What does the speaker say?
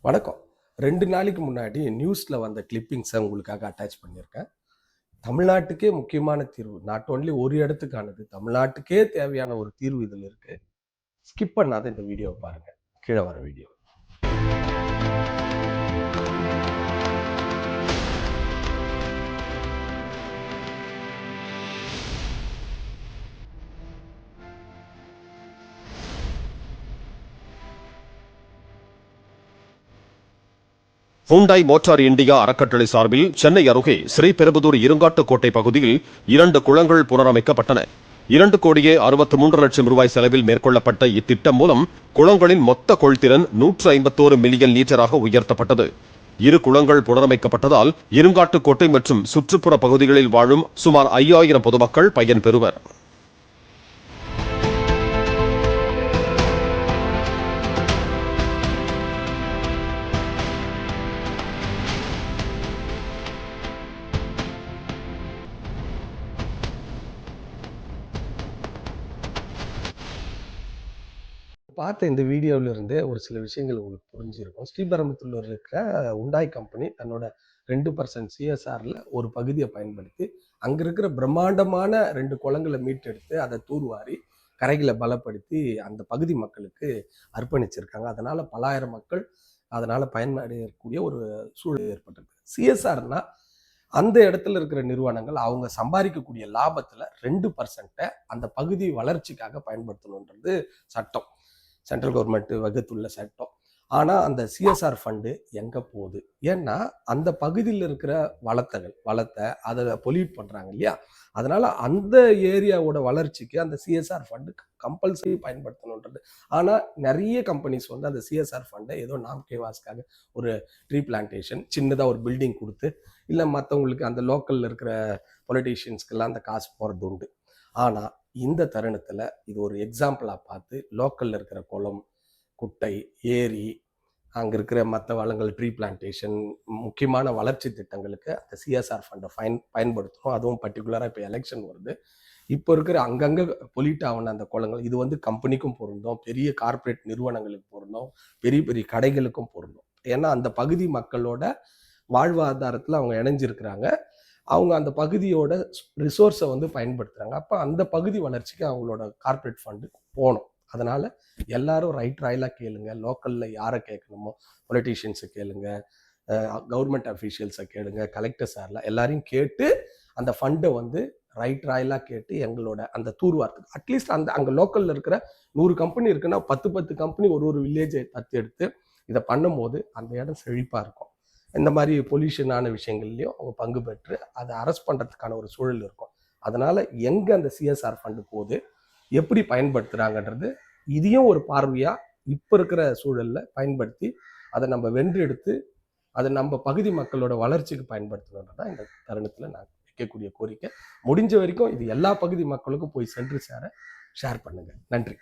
வணக்கம். ரெண்டு நாளைக்கு முன்னாடி நியூஸில் வந்த கிளிப்பிங்ஸை உங்களுக்காக அட்டாச் பண்ணியிருக்கேன். தமிழ்நாட்டுக்கே முக்கியமான தீர்வு. நாட் ஒன்லி ஒரு இடத்துக்கானது தமிழ்நாட்டுக்கே தேவையான ஒரு தீர்வு இதில் இருக்கு. ஸ்கிப் பண்ணாத இந்த வீடியோவை பாருங்க. கீழே வர வீடியோ ஹூண்டாய் மோட்டார் இந்தியா அறக்கட்டளை சார்பில் சென்னை அருகே ஸ்ரீபெரும்புதூர் இருங்காட்டுக்கோட்டை பகுதியில் இரண்டு குளங்கள் புனரமைக்கப்பட்டன. இரண்டு கோடியே அறுபத்து மூன்று லட்சம் ரூபாய் செலவில் மேற்கொள்ளப்பட்ட இத்திட்டம் மூலம் குளங்களின் மொத்த கொள்திறன் நூற்று ஐம்பத்தோரு மில்லியன் லீட்டராக உயர்த்தப்பட்டது. இரு குளங்கள் புனரமைக்கப்பட்டதால் இருங்காட்டுக்கோட்டை மற்றும் சுற்றுப்புற பகுதிகளில் வாழும் சுமார் ஐயாயிரம் பொதுமக்கள் பயன்பெறுவர். பார்த்த இந்த வீடியோவிலிருந்தே ஒரு சில விஷயங்கள் உங்களுக்கு புரிஞ்சிருக்கும். ஸ்ரீபெரும்புத்தூர்ல இருக்கிற உண்டாய் கம்பெனி தன்னோட ரெண்டு பர்சன்ட் சிஎஸ்ஆரில் ஒரு பகுதியை பயன்படுத்தி அங்கே இருக்கிற பிரம்மாண்டமான ரெண்டு குளங்களை மீட்டெடுத்து அதை தூர்வாரி கரைகளை பலப்படுத்தி அந்த பகுதி மக்களுக்கு அர்ப்பணிச்சிருக்காங்க. அதனால பலாயிரம் மக்கள் அதனால பயனடையக்கூடிய ஒரு சூழல் ஏற்பட்டிருக்கு. சிஎஸ்ஆர்னா அந்த இடத்துல இருக்கிற நிறுவனங்கள் அவங்க சம்பாதிக்கக்கூடிய லாபத்துல ரெண்டு பர்சன்ட்டை அந்த பகுதி வளர்ச்சிக்காக பயன்படுத்தணுன்றது சட்டம். சென்ட்ரல் கவர்மெண்ட் வகுத்துள்ள சட்டம். ஆனால் அந்த சிஎஸ்ஆர் ஃபண்டு எங்கே போகுது? ஏன்னா அந்த பகுதியில் இருக்கிற வளத்தைகள் வளத்தை அதை பொல்யூட் பண்ணுறாங்க இல்லையா? அதனால் அந்த ஏரியாவோட வளர்ச்சிக்கு அந்த சிஎஸ்ஆர் ஃபண்டு கம்பல்சரி பயன்படுத்தணுன்றது. ஆனால் நிறைய கம்பெனிஸ் வந்து அந்த சிஎஸ்ஆர் ஃபண்டை ஏதோ நாம் கேவாஸ்க்காக ஒரு ட்ரீ பிளான்டேஷன் சின்னதாக ஒரு பில்டிங் கொடுத்து இல்லை மற்றவங்களுக்கு அந்த லோக்கலில் இருக்கிற பொலிட்டீஷியன்ஸ்க்கெல்லாம் அந்த காசு போகிறது உண்டு ஆனால் இந்த தருணத்தில் இது ஒரு எக்ஸாம்பிளாக பார்த்து லோக்கலில் இருக்கிற குளம் குட்டை ஏரி அங்கே இருக்கிற மற்ற வளங்கள் ட்ரீ பிளான்டேஷன் முக்கியமான வளர்ச்சி திட்டங்களுக்கு அந்த சிஎஸ்ஆர் ஃபண்டை பயன் பயன்படுத்தணும். அதுவும் பர்டிகுலராக இப்போ எலெக்ஷன் வருது. இப்போ இருக்கிற அங்கங்கே பொலிட் ஆகின அந்த குளங்கள் இது வந்து கம்பெனிக்கும் பொருந்தும். பெரிய கார்ப்பரேட் நிறுவனங்களுக்கு பொருந்தும். பெரிய பெரிய கடைகளுக்கும் பொருந்தும். ஏன்னா அந்த பகுதி மக்களோட வாழ்வாதாரத்தில் அவங்க இணைஞ்சிருக்கிறாங்க. அவங்க அந்த பகுதியோட ரிசோர்ஸை வந்து பயன்படுத்துகிறாங்க அப்போ அந்த பகுதி வளர்ச்சிக்கு அவங்களோட கார்ப்பரேட் ஃபண்டு போகணும். அதனால் எல்லாரும் ரைட் ராயலாக கேளுங்க. லோக்கலில் யாரை கேட்கணுமோ பொலிட்டீஷியன்ஸை கேளுங்க. கவர்மெண்ட் அஃபீஷியல்ஸை கேளுங்க. கலெக்டர் சார்லாம் எல்லாரையும் கேட்டு அந்த ஃபண்டை வந்து ரைட் ராயலாக கேட்டு எங்களோட அந்த தூர்வார்த்துக்கு அட்லீஸ்ட் அந்த அங்கே லோக்கலில் இருக்கிற நூறு கம்பெனி இருக்குன்னா பத்து பத்து கம்பெனி ஒரு ஒரு வில்லேஜை தத்து எடுத்து இதை பண்ணும்போது அந்த இடம் செழிப்பாக இருக்கும். இந்த மாதிரி பொல்யூஷனான விஷயங்கள்லையும் அவங்க பங்கு பெற்று அதை அரெஸ்ட் பண்ணுறதுக்கான ஒரு சூழல் இருக்கும். அதனால் எங்கே அந்த சிஎஸ்ஆர் ஃபண்டு போகுது எப்படி பயன்படுத்துகிறாங்கன்றது இதையும் ஒரு பார்வையாக இப்போ இருக்கிற சூழலில் பயன்படுத்தி அதை நம்ம வென்றெடுத்து அதை நம்ம பகுதி மக்களோட வளர்ச்சிக்கு பயன்படுத்தணுன்றது தான் இந்த தருணத்தில் நான் வைக்கக்கூடிய கோரிக்கை. முடிஞ்ச வரைக்கும் இது எல்லா பகுதி மக்களுக்கும் போய் சென்று சேர ஷேர் பண்ணுங்கள் நன்றி.